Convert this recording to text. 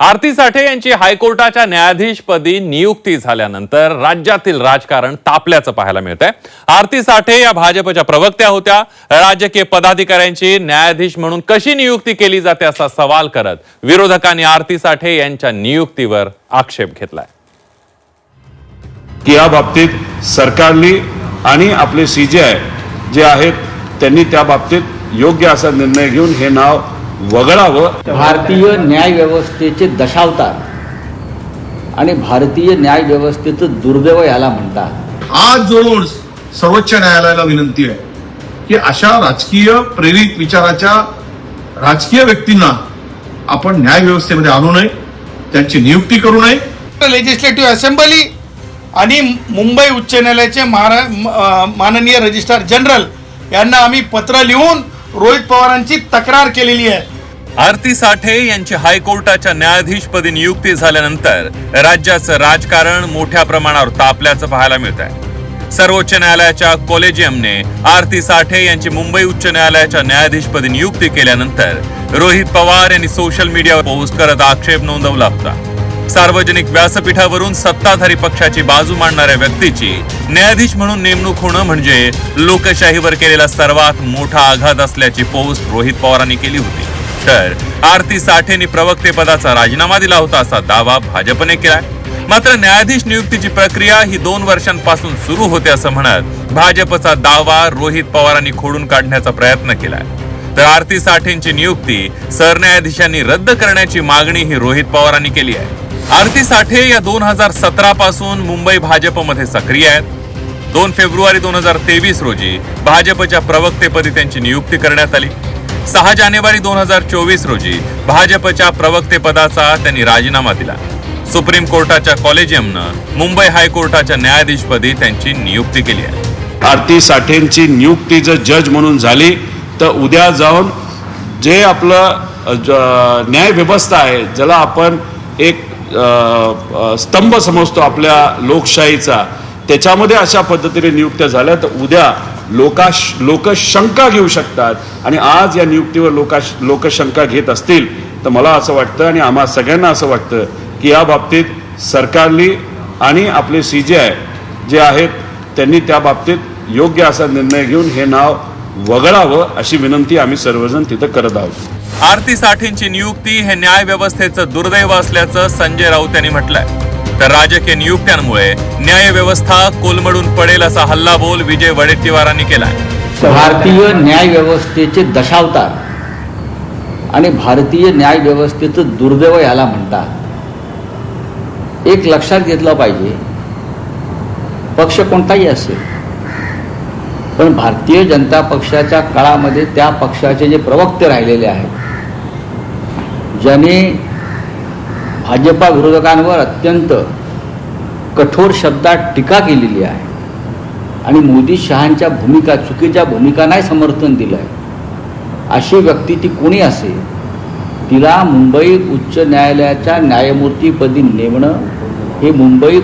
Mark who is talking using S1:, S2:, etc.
S1: आरती साठे यांची हायकोर्टाच्या न्यायाधीशपदी नियुक्ती झाल्यानंतर राज्यातील राजकारण तापल्याचं पाहायला मिळत आहे आरती साठे या भाजपच्या प्रवक्त्या होत्या. राजकीय पदाधिकाऱ्यांची न्यायाधीश म्हणून कशी नियुक्ती केली जाते असा सवाल करत विरोधकांनी आरती साठे यांच्या नियुक्तीवर आक्षेप घेतलाय.
S2: की या बाबतीत सरकारने आणि आपले सीजे आय जे आहेत त्यांनी त्या बाबतीत योग्य असा निर्णय घेऊन हे नाव वगळावं.
S3: भारतीय न्याय व्यवस्थेचे दशावतार आणि भारतीय न्याय व्यवस्थेचं दुर्दैव याला म्हणतात.
S4: आज जो सर्वोच्च न्यायालयाला विनंती आहे की अशा राजकीय प्रेरित विचाराच्या राजकीय व्यक्तींना आपण न्याय व्यवस्थेमध्ये आणू नये त्यांची नियुक्ती करू नये.
S5: लेजिस्लेटिव्ह असेंब्ली आणि मुंबई उच्च न्यायालयाचे माननीय रजिस्ट्रार जनरल यांना आम्ही पत्र लिहून रोहित पवारांची तक्रार केलेली आहे.
S1: आरती साठे यांची हायकोर्टाच्या न्यायाधीशपदी नियुक्ती झाल्यानंतर राज्याचं राजकारण मोठ्या प्रमाणावर तापल्याचं पाहायला मिळत आहे सर्वोच्च न्यायालयाच्या कॉलेजियमने आरती साठे यांची मुंबई उच्च न्यायालयाच्या न्यायाधीशपदी नियुक्ती केल्यानंतर रोहित पवार यांनी सोशल मीडियावर पोस्ट करत आक्षेप नोंदवला होता. सार्वजनिक व्यासपीठावरून सत्ताधारी पक्षाची बाजू मांडणाऱ्या व्यक्तीची न्यायाधीश म्हणून नेमणूक होणं म्हणजे लोकशाहीवर केलेला सर्वात मोठा आघात असल्याची पोस्ट रोहित पवारांनी केली होती. तर आरती साठेंनी प्रवक्ते पदाचा राजीनामा दिला होता असा दावा भाजपने केला मात्र न्यायाधीश नियुक्तीची प्रक्रिया ही दोन वर्षांपासून सुरू होते असं म्हणत भाजपचा दावा रोहित पवारांनी खोडून काढण्याचा प्रयत्न केला तर आरती साठेंची नियुक्ती सरन्यायाधीशांनी रद्द करण्याची मागणी ही रोहित पवारांनी केली आहे. आरती साठे या दोन हजार सतरा पासून मुंबई भाजपमध्ये सक्रिय आहेत. दोन फेब्रुवारी दोन हजार तेवीस रोजी भाजपच्या प्रवक्तेपदी त्यांची नियुक्ती करण्यात आली. सहा जानेवारी दोन हजार चोवीस रोजी भाजपच्या प्रवक्तेपदाचा त्यांनी राजीनामा दिला. सुप्रीम कोर्टाच्या कॉलेजियमनं मुंबई हायकोर्टाच्या न्यायाधीशपदी त्यांची नियुक्ती केली आहे.
S2: आरती साठेंची नियुक्ती जर जज म्हणून झाली तर उद्या जाऊन जे आपलं अ, न्याय व्यवस्था आहे ज्याला आपण एक स्तंभ समजतो आपल्या लोकशाहीचा. त्याच्यामध्ये अशा पद्धतीने नियुक्त्या झाल्या तर उद्या लोकाश लोक शंका घेऊ शकतात. आणि आज या नियुक्तीवर लोकाश लोकशंका घेत असतील तर मला असं वाटतं आणि आम्हा सगळ्यांना असं वाटतं की या बाबतीत सरकारने आणि आपले सी जे आय जे आहेत त्यांनी त्या बाबतीत योग्य असा निर्णय घेऊन हे नाव वगळावं अशी विनंती आम्ही सर्वजण तिथं करत आहोत.
S1: आरती साठेंची नियुक्ती हे न्याय व्यवस्थेचं दुर्दैव असल्याचं संजय राऊत यांनी म्हटलंय. तर राजकीय नियुक्त्यांमुळे न्याय व्यवस्था कोलमडून पडेल असा हल्लाबोल विजय वडेट्टीवारांनी केलाय.
S3: भारतीय न्याय व्यवस्थेचे दशावतार आणि भारतीय न्याय व्यवस्थेचं दुर्दैव याला म्हणतात. एक लक्षात घेतलं पाहिजे पक्ष कोणताही असेल पण भारतीय जनता पक्षाच्या काळामध्ये त्या पक्षाचे जे प्रवक्ते राहिलेले आहेत ज्याने भाजपा विरोधकांवर अत्यंत कठोर शब्दात टीका केलेली आहे आणि मोदी शहांच्या भूमिका चुकीच्या भूमिका नाही समर्थन दिलं आहे अशी व्यक्ती ती कोणी असेल? तिला मुंबई उच्च न्यायालयाच्या न्यायमूर्तीपदी नेमणं हे मुंबई